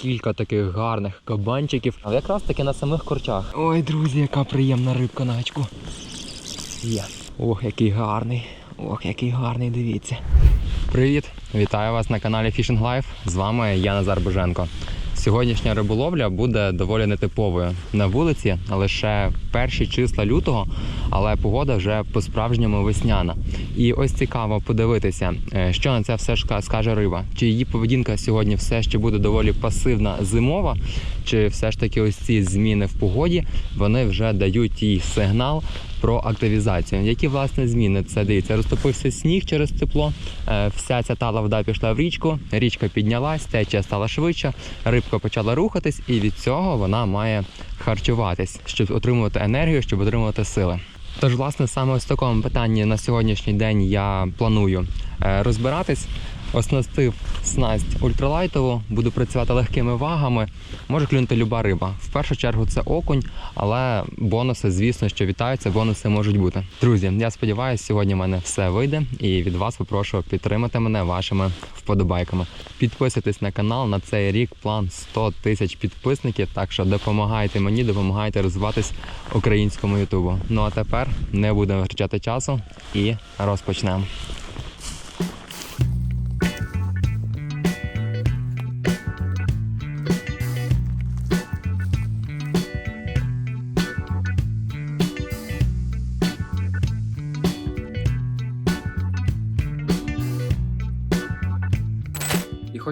кілька таких гарних кабанчиків. Але якраз таки на самих корчах. Ой, друзі, яка приємна рибка на гачку. Є. Ох, який гарний. Ох, який гарний, дивіться. Привіт! Вітаю вас на каналі Fishing Life. З вами я Назар Боженко. Сьогоднішня риболовля буде доволі нетиповою. На вулиці лише перші числа лютого, але погода вже по-справжньому весняна. І ось цікаво подивитися, е, що на це все ж скаже риба. Чи її поведінка сьогодні все ще буде доволі пасивна зимова, чи все ж таки ось ці зміни в погоді вони вже дають їй сигнал про активізацію. Які власне зміни? Це дивіться, розтопився сніг через тепло. е, Вся ця тала вода пішла в річку, річка піднялась, течія стала швидше, рибка почала рухатись, і від цього вона має харчуватись, щоб отримувати енергію, щоб отримувати сили. Тож, власне, саме ось такому питанні на сьогоднішній день я планую е, розбиратись. Оснастив снасть ультралайтову, буду працювати легкими вагами. Може клюнути люба риба. В першу чергу це окунь, але бонуси, звісно, що вітаються, бонуси можуть бути. Друзі, я сподіваюся, сьогодні в мене все вийде, і від вас попрошу підтримати мене вашими вподобайками. Підписуйтесь на канал на цей рік. План 100 тисяч підписників. Так що допомагайте мені, допомагайте розвиватись українському ютубу. Ну а тепер не будемо втрачати часу і розпочнемо.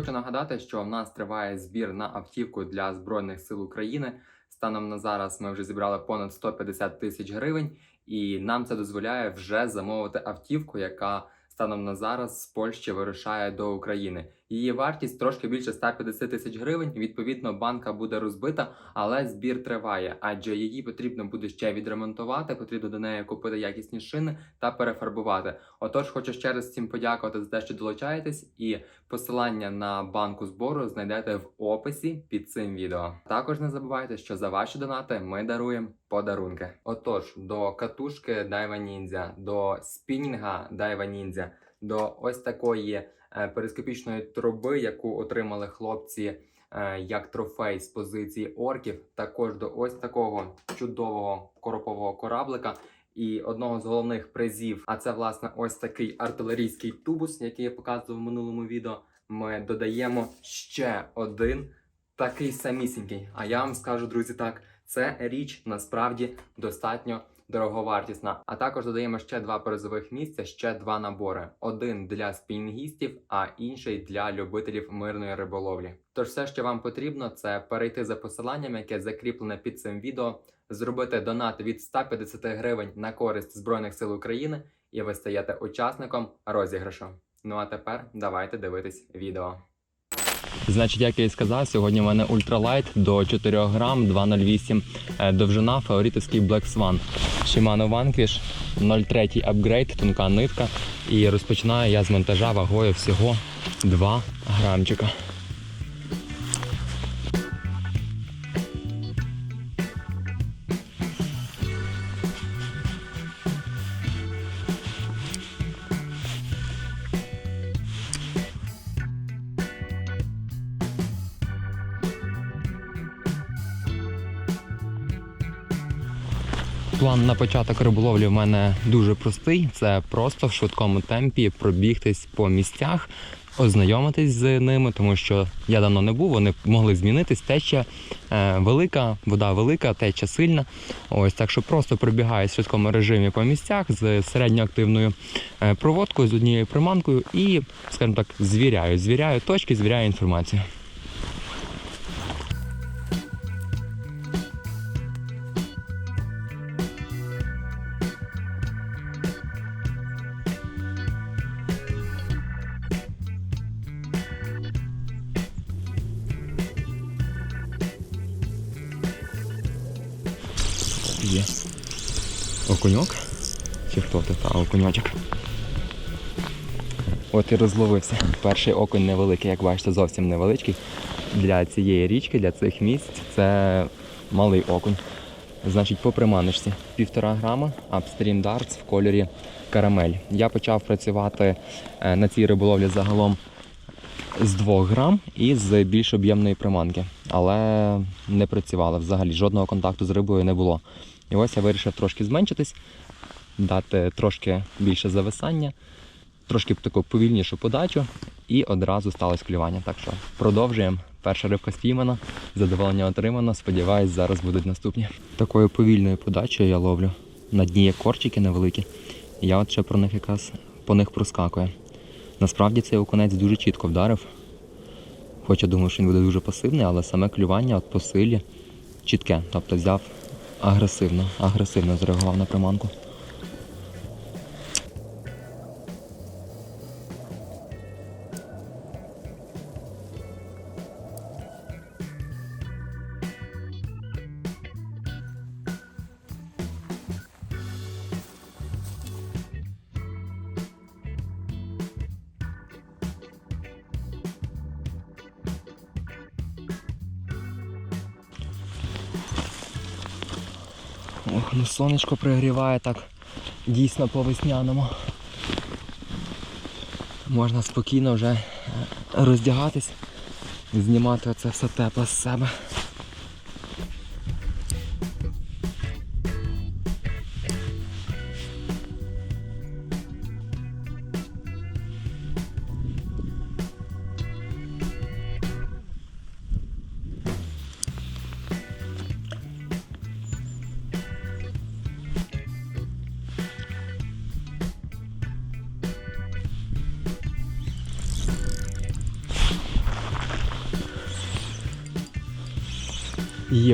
Хочу нагадати, що в нас триває збір на автівку для Збройних сил України. Станом на зараз ми вже зібрали понад 150 тисяч гривень, і нам це дозволяє вже замовити автівку, яка станом на зараз з Польщі вирушає до України. Її вартість трошки більше 150 тисяч гривень. Відповідно, банка буде розбита, але збір триває, адже її потрібно буде ще відремонтувати. Потрібно до неї купити якісні шини та перефарбувати. Отож, хочу ще раз всім подякувати за те, що долучаєтесь, і посилання на банку збору знайдете в описі під цим відео. Також не забувайте, що за ваші донати ми даруємо подарунки. Отож, до катушки Daiwa Ninja, до спінінга Daiwa Ninja, до ось такої перископічної труби, яку отримали хлопці е, як трофей з позиції орків, також до ось такого чудового коропового кораблика. І одного з головних призів, а це власне ось такий артилерійський тубус, який я показував в минулому відео. Ми додаємо ще один такий самісінький. А я вам скажу, друзі, так, це річ насправді достатньо дороговартісна. А також додаємо ще два призових місця, ще два набори: один для спінінгістів, а інший для любителів мирної риболовлі. Тож все, що вам потрібно, це перейти за посиланням, яке закріплене під цим відео, зробити донат від 150 гривень на користь Збройних сил України, і ви стаєте учасником розіграшу. Ну а тепер давайте дивитись відео. Значить, як я і сказав, сьогодні в мене ультралайт до 4 грам 2,08 е, довжина, фаворитовський Black Swan. Shimano Vanquish 0,3 апгрейд, тонка нитка. І розпочинаю я з монтажа вагою всього 2 грамчика. План на початок риболовлі в мене дуже простий. Це просто в швидкому темпі пробігтись по місцях, ознайомитись з ними, тому що я давно не був, вони могли змінитись. Теча е, велика, вода велика, теча сильна. Ось так що просто пробігаю в швидкому режимі по місцях з середньоактивною е, проводкою, з однією приманкою і, скажімо так, звіряю. Звіряю точки, звіряю інформацію. Окуньок? Чи хто це? Та, окуньочок. От і розловився. Перший окунь невеликий, як бачите, зовсім невеличкий. Для цієї річки, для цих місць це малий окунь. Значить, по приманочці. Півтора грама Upstream Darts в кольорі карамель. Я почав працювати е, на цій риболовлі загалом з 2 грам і з більш об'ємної приманки. Але не працювала взагалі, жодного контакту з рибою не було. І ось я вирішив трошки зменшитись, дати трошки більше зависання, трошки таку повільнішу подачу, і одразу сталося клювання. Так що продовжуємо. Перша рибка спіймана, задоволення отримано. Сподіваюсь, зараз будуть наступні. Такою повільною подачею я ловлю. На дні є корчики невеликі. Я от ще про них якраз по них проскакую. Насправді цей окунець дуже чітко вдарив. Хоч я думав, що він буде дуже пасивний, але саме клювання от по силі чітке. Тобто взяв агресивно, агресивно зреагував на приманку. Ну сонечко пригріває так дійсно по весняному. Можна спокійно вже е, роздягатись, знімати оце все тепле з себе.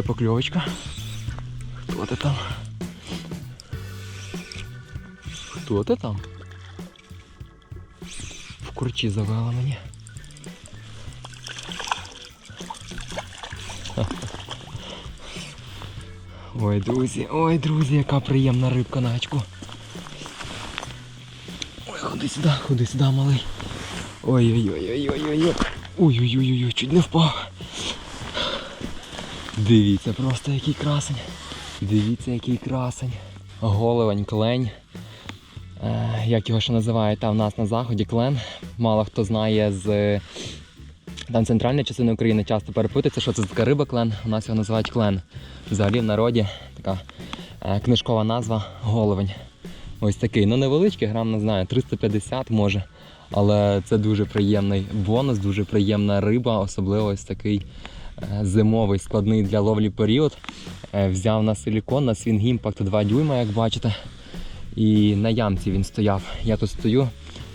Покльовочка. Хто ти там? Хто ти там? В курчі завела мені. Ой, друзі, ой, друзі, яка приємна рибка на очку. Ой, ходи сюди, ходи сюди, малий. Ой-ой-ой-ой-ой-ой. Ой-ой-ой-ой, чуть не впав. Дивіться просто який красень. Дивіться, який красень. Головень, клень. Е, як його ще називають там в нас на заході, клен. Мало хто знає з там центральної частини України часто перепитується, що це така риба клен. У нас його називають клен. Взагалі в народі така е, книжкова назва головень. Ось такий. Ну невеличкий, грам не знаю, 350 може. Але це дуже приємний бонус, дуже приємна риба, особливо ось такий е, зимовий складний для ловлі період. Е, Взяв на силікон, на Swing Impact 2 дюйма, як бачите. І на ямці він стояв. Я тут стою,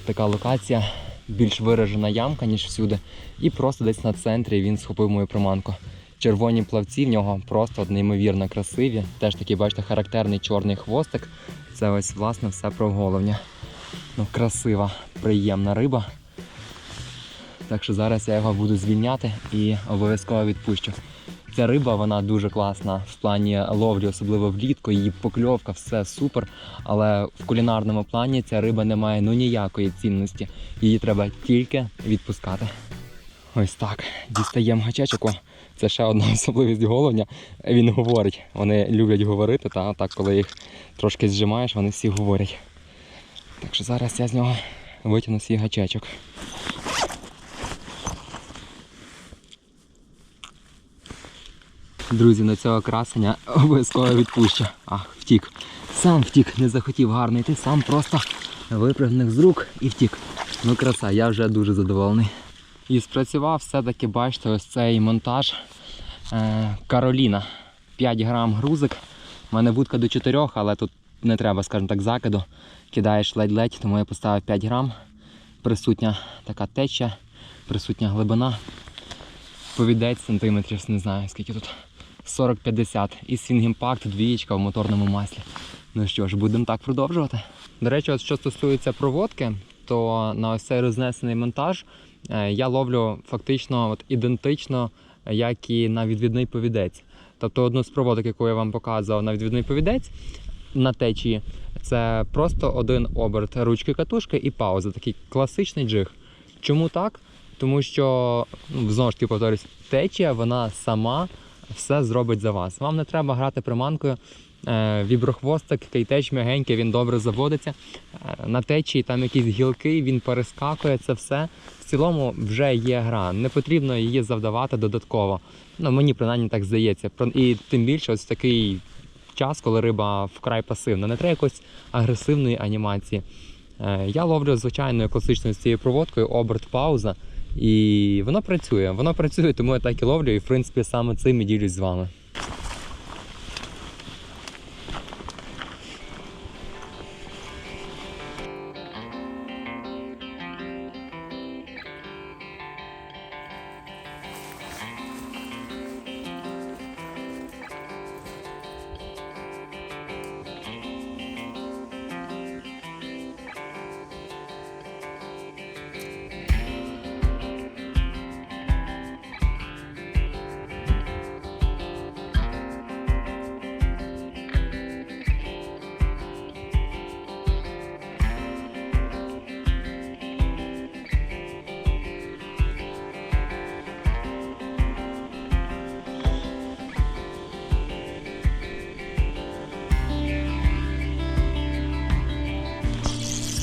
така локація, більш виражена ямка, ніж всюди. І просто десь на центрі він схопив мою приманку. Червоні плавці в нього просто неймовірно красиві. Теж такий, бачите, характерний чорний хвостик. Це ось власне все про головня. Ну, красива, приємна риба. Так що зараз я його буду звільняти і обов'язково відпущу. Ця риба вона дуже класна в плані ловлі, особливо влітку, її покльовка, все супер. Але в кулінарному плані ця риба не має ну ніякої цінності. Її треба тільки відпускати. Ось так. Дістаємо гачечок. О, Це ще одна особливість головня. Він говорить. Вони люблять говорити, та так, коли їх трошки зжимаєш, вони всі говорять. Так що зараз я з нього витягну свій гачечок. Друзі, на цього красення обов'язково відпущу. Ах, втік. Сам втік, не захотів гарно йти, сам просто випрыгнув з рук і втік. Ну краса, я вже дуже задоволений. І спрацював все-таки, бачите, ось цей монтаж е, Кароліна. 5 грам грузик. У мене вудка до 4, але тут не треба, скажімо так, закиду. Кидаєш ледь-ледь, тому я поставив 5 грам. Присутня така теча, присутня глибина. Повідець сантиметрів, не знаю скільки тут. 40-50. І Impact двієчка в моторному маслі. Ну що ж, будемо так продовжувати. До речі, от що стосується проводки, то на ось цей рознесений монтаж е, я ловлю фактично от ідентично, як і на відвідний повідець. Тобто одну з проводок, яку я вам показував на відвідний повідець на течії, це просто один оберт ручки катушки і пауза. Такий класичний джиг. Чому так? Тому що, ну, знову ж таки повторюсь, течія вона сама все зробить за вас. Вам не треба грати приманкою, Е, Віброхвостик, кейтеч м'ягенький, він добре заводиться. Е, На течії там якісь гілки, він перескакує це все. В цілому вже є гра. Не потрібно її завдавати додатково. Ну, мені принаймні так здається. І тим більше ось такий час, коли риба вкрай пасивна. Не треба якоїсь агресивної анімації. Е, Я ловлю звичайною класичною з цією проводкою оберт пауза. І воно працює. Воно працює, тому я так і ловлю. І в принципі саме цим і ділюсь з вами.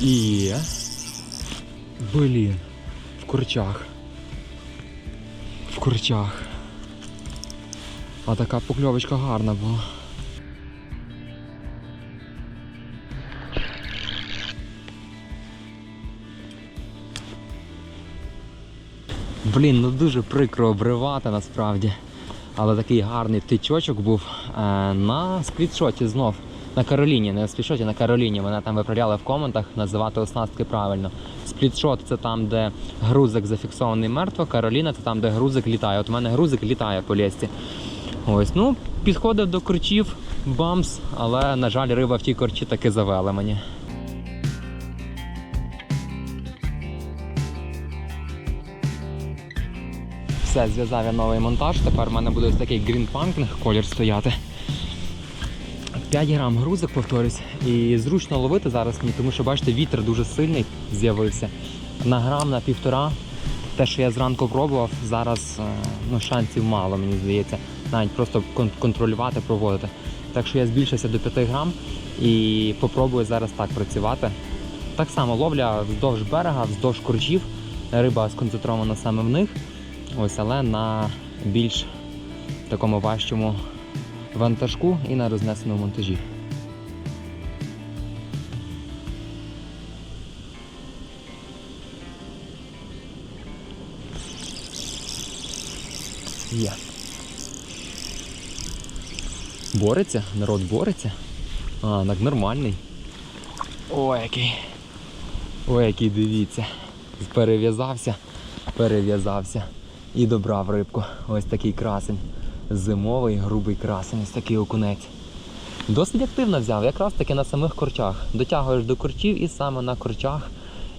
І. Блін. В курчах. В курчах. А така покльовочка гарна була. Блін, ну дуже прикро обривати насправді. Але такий гарний тичочок був е, на сплітшоті знов. На Кароліні, не на сплітшоті, на Кароліні. Мене там виправляли в коментах називати оснастки правильно. Сплітшот це там, де грузик зафіксований мертво, Кароліна це там, де грузик літає. От у мене грузик літає по лісті. Ось, ну, підходив до корчів, бамс, але, на жаль, риба в тій корчі таки завела мені. Все, зв'язав я новий монтаж. Тепер в мене буде ось такий Pumpkin колір стояти. 5 грам грузик, повторюсь, і зручно ловити зараз мені, тому що бачите, вітер дуже сильний з'явився. На грам, на півтора. Те, що я зранку пробував, зараз е, ну, шансів мало, мені здається. Навіть просто кон- контролювати, проводити. Так що я збільшився до 5 грам і попробую зараз так працювати. Так само ловля вздовж берега, вздовж корчів. Риба сконцентрована саме в них. Ось, але на більш такому важчому вантажку і на рознесеному монтажі. Є. Бореться, народ бореться. А, так нормальний. Ой, який. Ой, який дивіться. Перев'язався, перев'язався і добрав рибку. Ось такий красень. Зимовий грубий красень, такий окунець. Досить активно взяв, якраз таки на самих корчах. Дотягуєш до корчів і саме на корчах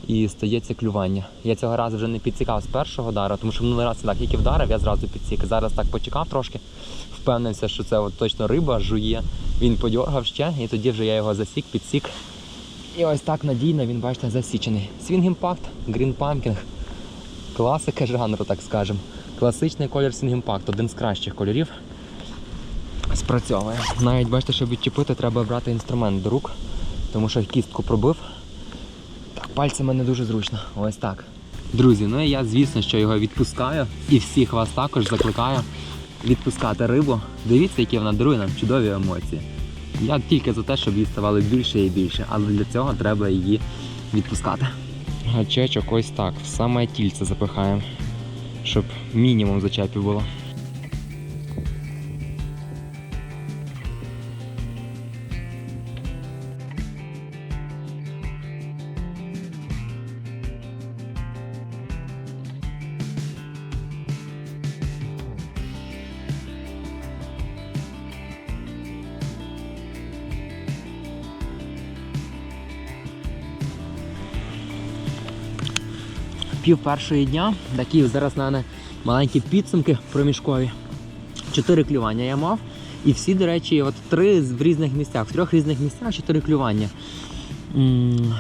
і стається клювання. Я цього разу вже не підсікав з першого дара, тому що минулий раз так тільки вдарив, я зразу підсік. Зараз так почекав трошки, впевнився, що це от точно риба жує. Він подьоргав ще, і тоді вже я його засік, підсік. І ось так надійно він, бачите, засічений. Swing Impact, Green Pumpkin. Класика жанру, так скажемо. Класичний колір Impact, один з кращих кольорів. Спрацьовує. Навіть бачите, щоб відчепити, треба брати інструмент до рук, тому що кістку пробив. Так, пальцями не дуже зручно. Ось так. Друзі, ну і я, звісно, що його відпускаю і всіх вас також закликаю відпускати рибу. Дивіться, які вона дарує нам чудові емоції. Я тільки за те, щоб її ставало більше і більше, але для цього треба її відпускати. Гачечок ось так, в саме тільце запихаємо, щоб мінімум зачепів було. Пів першої дня. Такі зараз в мене маленькі підсумки проміжкові. Чотири клювання я мав. І всі, до речі, от три в різних місцях, в трьох різних місцях чотири клювання.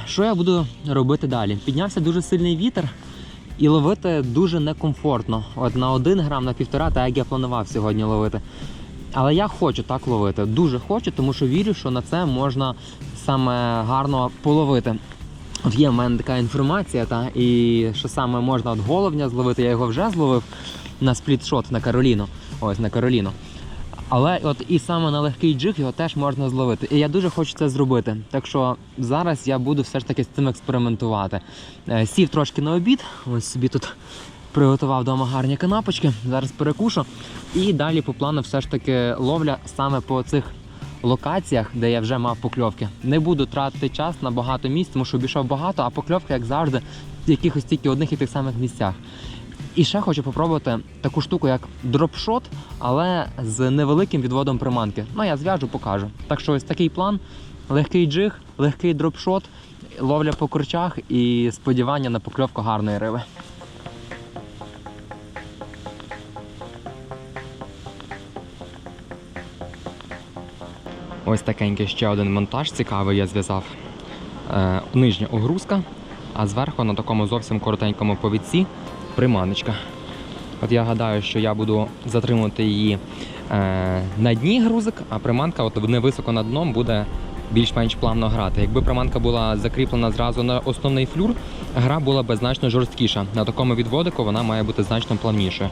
Що я буду робити далі? Піднявся дуже сильний вітер і ловити дуже некомфортно. От на один грам, на півтора, так як я планував сьогодні ловити. Але я хочу так ловити. Дуже хочу, тому що вірю, що на це можна саме гарно половити. От є в мене така інформація, та, і що саме можна от головня зловити, я його вже зловив на сплітшот на Кароліну. Ось на Кароліну. Але от і саме на легкий джиг його теж можна зловити. І я дуже хочу це зробити. Так що зараз я буду все ж таки з цим експериментувати. Е, Сів трошки на обід, ось собі тут приготував вдома гарні канапочки. Зараз перекушу. І далі по плану все ж таки ловля саме по цих локаціях, де я вже мав покльовки. Не буду тратити час на багато місць, тому що обійшов багато, а покльовка, як завжди, в якихось тільки одних і тих самих місцях. І ще хочу попробувати таку штуку, як дропшот, але з невеликим відводом приманки. Ну, я зв'яжу, покажу. Так що ось такий план: легкий джиг, легкий дропшот, ловля по корчах і сподівання на покльовку гарної риби. Ось такенький ще один монтаж цікавий я зв'язав. Е, нижня огрузка, а зверху на такому зовсім коротенькому повідці приманочка. От я гадаю, що я буду затримувати її е, на дні грузик, а приманка от не високо над дном буде більш-менш плавно грати. Якби приманка була закріплена зразу на основний флюр, гра була б значно жорсткіша. На такому відводику вона має бути значно плавнішою.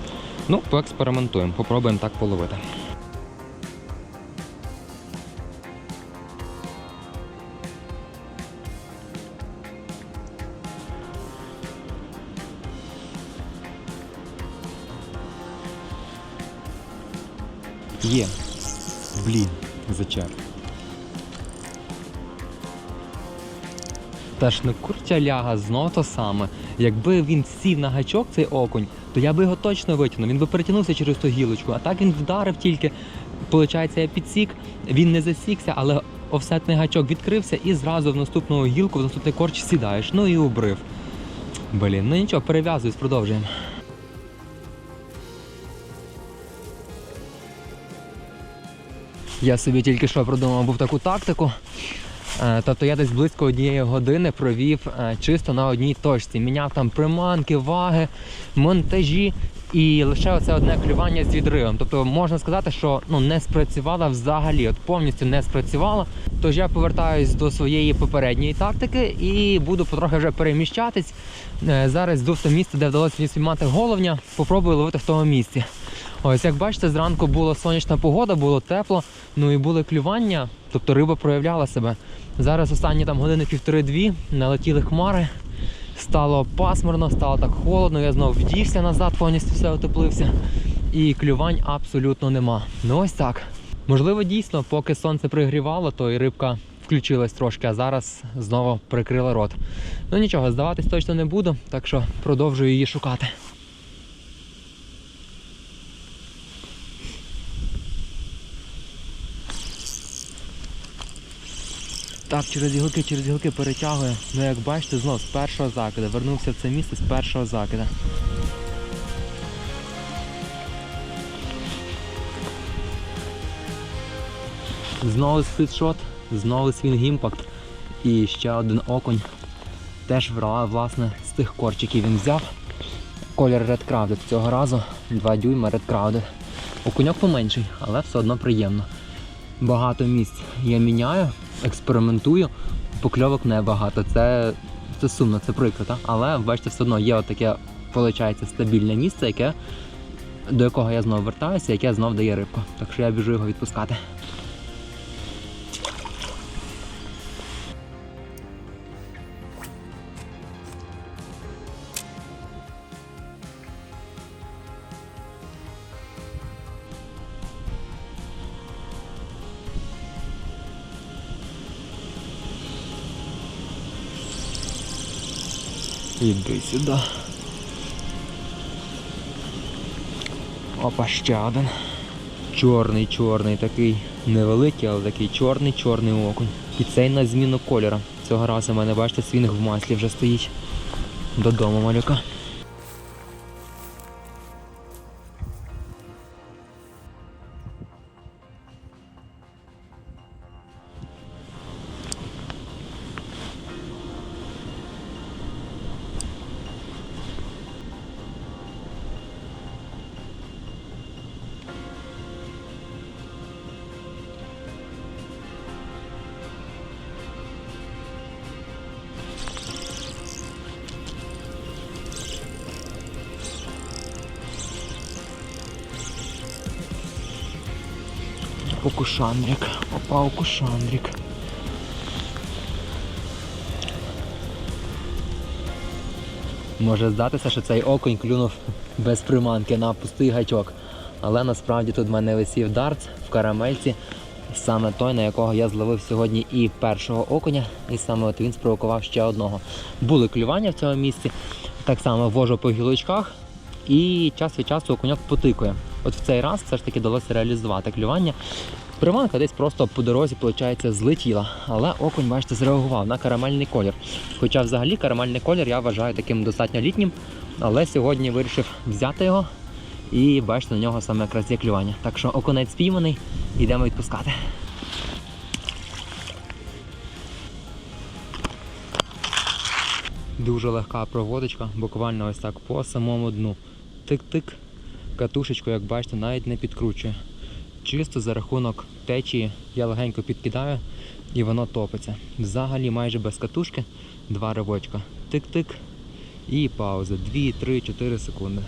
Ну, поекспериментуємо, попробуємо так половити. Є. Блін, зачер. Та ж не курча ляга, знов то саме. Якби він сів на гачок цей окунь, то я би його точно витягнув. Він би перетягнувся через ту гілочку. А так він вдарив тільки. Получається, я підсік, він не засікся, але офсетний гачок відкрився і зразу в наступну гілку, в наступний корч сідаєш. Ну і убрив. Блін, ну нічого, перев'язуюсь, продовжуємо. Я собі тільки що продумав був таку тактику. Е, Тобто я десь близько однієї години провів е, чисто на одній точці. Міняв там приманки, ваги, монтажі і лише оце одне клювання з відривом. Тобто можна сказати, що ну, не спрацювала взагалі, от повністю не спрацювала. Тож я повертаюсь до своєї попередньої тактики і буду потрохи вже переміщатись. Е, Зараз йду місце, де вдалося мені спіймати головня, попробую ловити в тому місці. Ось як бачите, зранку була сонячна погода, було тепло, ну і були клювання, тобто риба проявляла себе. Зараз останні там години півтори-дві налетіли хмари, стало пасмурно, стало так холодно, я знову вдівся назад, повністю все утеплився. І клювань абсолютно нема. Ну ось так. Можливо, дійсно, поки сонце пригрівало, то і рибка включилась трошки, а зараз знову прикрила рот. Ну нічого, здаватись точно не буду, так що продовжую її шукати. Так, через гілки, через гілки перетягує. Ну як бачите, знов з першого закида. Вернувся в це місце з першого закида. Знову сплітшот, знову свінг імпакт. І ще один окунь. Теж власне з тих корчиків він взяв. Колір Red Crowded цього разу 2 дюйма Red Crowded. Окуньок поменший, але все одно приємно. Багато місць я міняю, експериментую, покльовок небагато. Це, це сумно, це прикро, але бачите, все одно є отаке, виходить, стабільне місце, яке, до якого я знову вертаюся, яке знов дає рибку. Так що я біжу його відпускати. Іди сюди. Опа, ще один. Чорний, чорний, такий невеликий, але такий чорний, чорний окунь. І цей на зміну кольора. Цього разу в мене, бачите, свінг в маслі вже стоїть. Додому малюка. Окушандрик. Опа, окушандрик. Може здатися, що цей окунь клюнув без приманки на пустий гачок. Але насправді тут в мене висів дартс в карамельці, саме той, на якого я зловив сьогодні і першого окуня, і саме от він спровокував ще одного. Були клювання в цьому місці, так само вожу по гілочках, і час від часу окуньок потикує. От в цей раз все ж таки вдалося реалізувати клювання. Приманка десь просто по дорозі, виходить, злетіла, але окунь, бачите, зреагував на карамельний колір. Хоча взагалі карамельний колір я вважаю таким достатньо літнім, але сьогодні вирішив взяти його і бачите, на нього саме якраз є клювання. Так що окунець спійманий, йдемо відпускати. Дуже легка проводочка, буквально ось так по самому дну. Тик-тик. Катушечку, як бачите, навіть не підкручує. Чисто за рахунок течії я легенько підкидаю і воно топиться. Взагалі майже без катушки. Два ривочка. Тик-тик. І пауза. 2, 3, 4 секунди.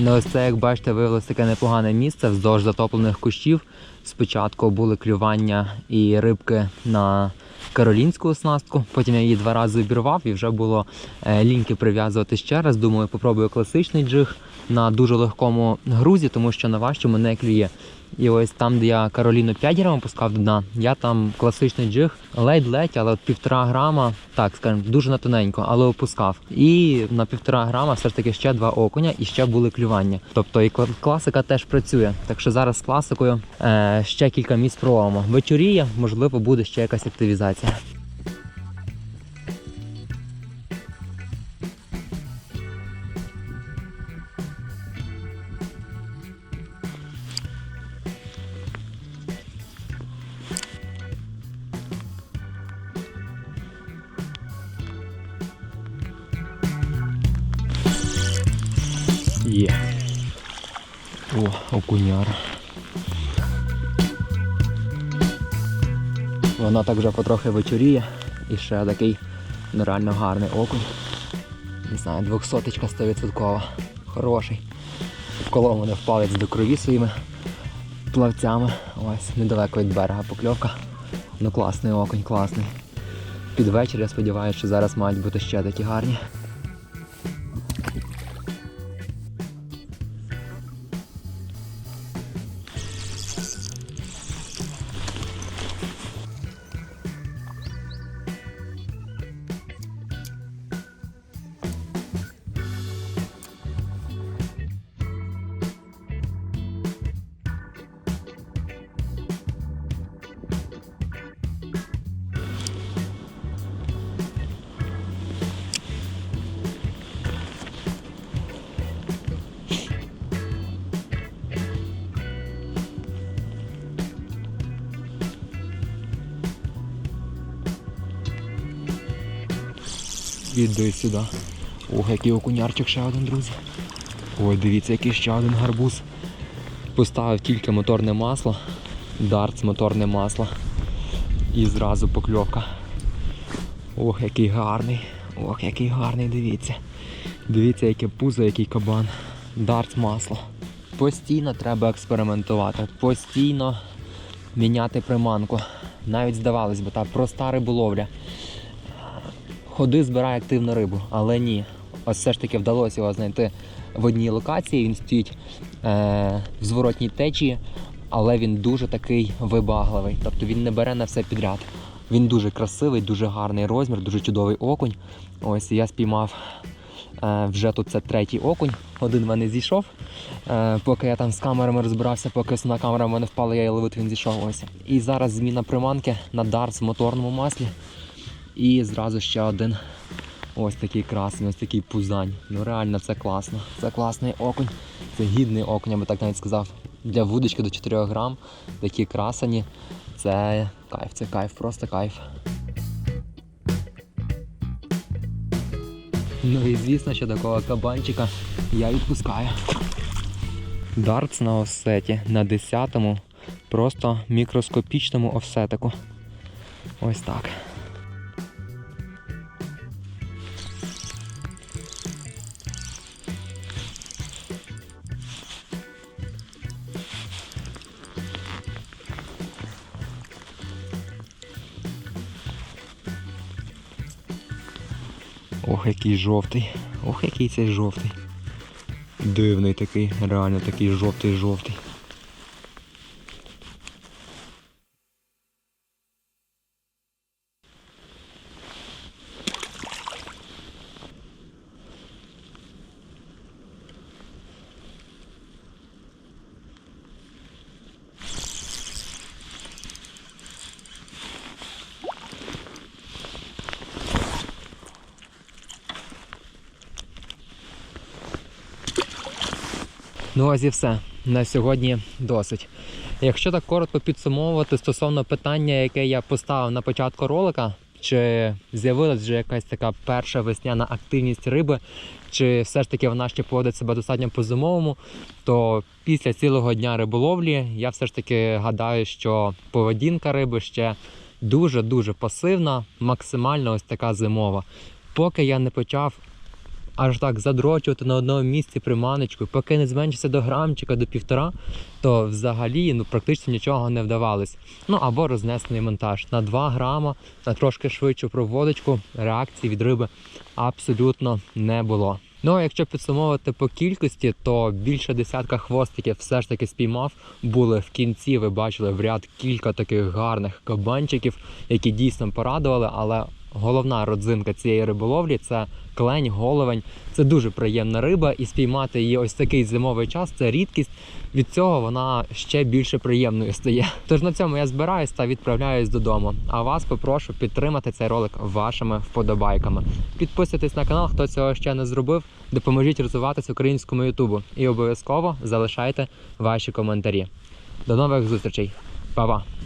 Ну, ось це, як бачите, виявилося таке непогане місце вздовж затоплених кущів. Спочатку були клювання і рибки на каролінську оснастку, потім я її два рази обірвав і вже було е, ліньки прив'язувати ще раз. Думаю, попробую класичний джиг на дуже легкому грузі, тому що на важчому не клює. І ось там, де я Кароліну 5 грам опускав до дна, я там класичний джиг ледь-ледь, але от півтора грама, так скажімо, дуже на тоненько, але опускав. І на півтора грама все ж таки ще два окуня і ще були клювання. Тобто і класика теж працює. Так що зараз з класикою е, ще кілька місць пробуємо. Вечоріє, можливо, буде ще якась активізація. О, окуняра. Вона так вже потрохи вечоріє. І ще такий ну, реально гарний окунь. Не знаю, двохсоточка 100%. Хороший. Вколов мене в палець до крові своїми плавцями. Ось, недалеко від берега покльовка. Ну класний окунь, класний. Під вечір я сподіваюся, що зараз мають бути ще такі гарні. Іди сюди. Ох, який окунярчик ще один, друзі. Ой, дивіться, який ще один гарбуз. Поставив тільки моторне масло, дартс моторне масло. І зразу покльовка. Ох, який гарний. Ох, який гарний, дивіться. Дивіться, яке пузо, який кабан. Дартс масло. Постійно треба експериментувати. Постійно міняти приманку. Навіть здавалось би, та проста риболовля ходи збирай активну рибу, але ні. Ось все ж таки вдалося його знайти в одній локації. Він стоїть е, в зворотній течії, але він дуже такий вибагливий. Тобто він не бере на все підряд. Він дуже красивий, дуже гарний розмір, дуже чудовий окунь. Ось я спіймав е, вже тут це третій окунь. Один в мене зійшов. Е, поки я там з камерами розбирався, поки основна камера в мене впала, я її ловити, він зійшов. Ось. І зараз зміна приманки на дарс в моторному маслі. І зразу ще один ось такий красний, ось такий пузань. Ну реально це класно. Це класний окунь. Це гідний окунь, я би так навіть сказав. Для вудочки до 4 грам. Такі красені. Це кайф, це кайф, просто кайф. Ну і звісно, що такого кабанчика я відпускаю. Дартс на офсеті на 10-му, просто мікроскопічному офсетику. Ось так. Який жовтий. Ох, який цей жовтий. Дивний такий, реально такий жовтий-жовтий. Ну ось і все. На сьогодні досить. Якщо так коротко підсумовувати стосовно питання, яке я поставив на початку ролика, чи з'явилась вже якась така перша весняна активність риби, чи все ж таки вона ще поводить себе достатньо по-зимовому, то після цілого дня риболовлі я все ж таки гадаю, що поведінка риби ще дуже-дуже пасивна, максимально ось така зимова. Поки я не почав аж так задрочувати на одному місці приманочку, поки не зменшився до грамчика, до півтора, то взагалі ну, практично нічого не вдавалось. Ну або рознесений монтаж. На 2 грама, на трошки швидшу проводочку, реакції від риби абсолютно не було. Ну а якщо підсумовувати по кількості, то більше десятка хвостиків все ж таки спіймав. Були в кінці, ви бачили в ряд кілька таких гарних кабанчиків, які дійсно порадували, але головна родзинка цієї риболовлі це клень, головень. Це дуже приємна риба, і спіймати її ось такий зимовий час це рідкість. Від цього вона ще більше приємною стає. Тож на цьому я збираюсь та відправляюсь додому. А вас попрошу підтримати цей ролик вашими вподобайками. Підписуйтесь на канал, хто цього ще не зробив. Допоможіть розвиватися українському ютубу. І обов'язково залишайте ваші коментарі. До нових зустрічей. Па-па!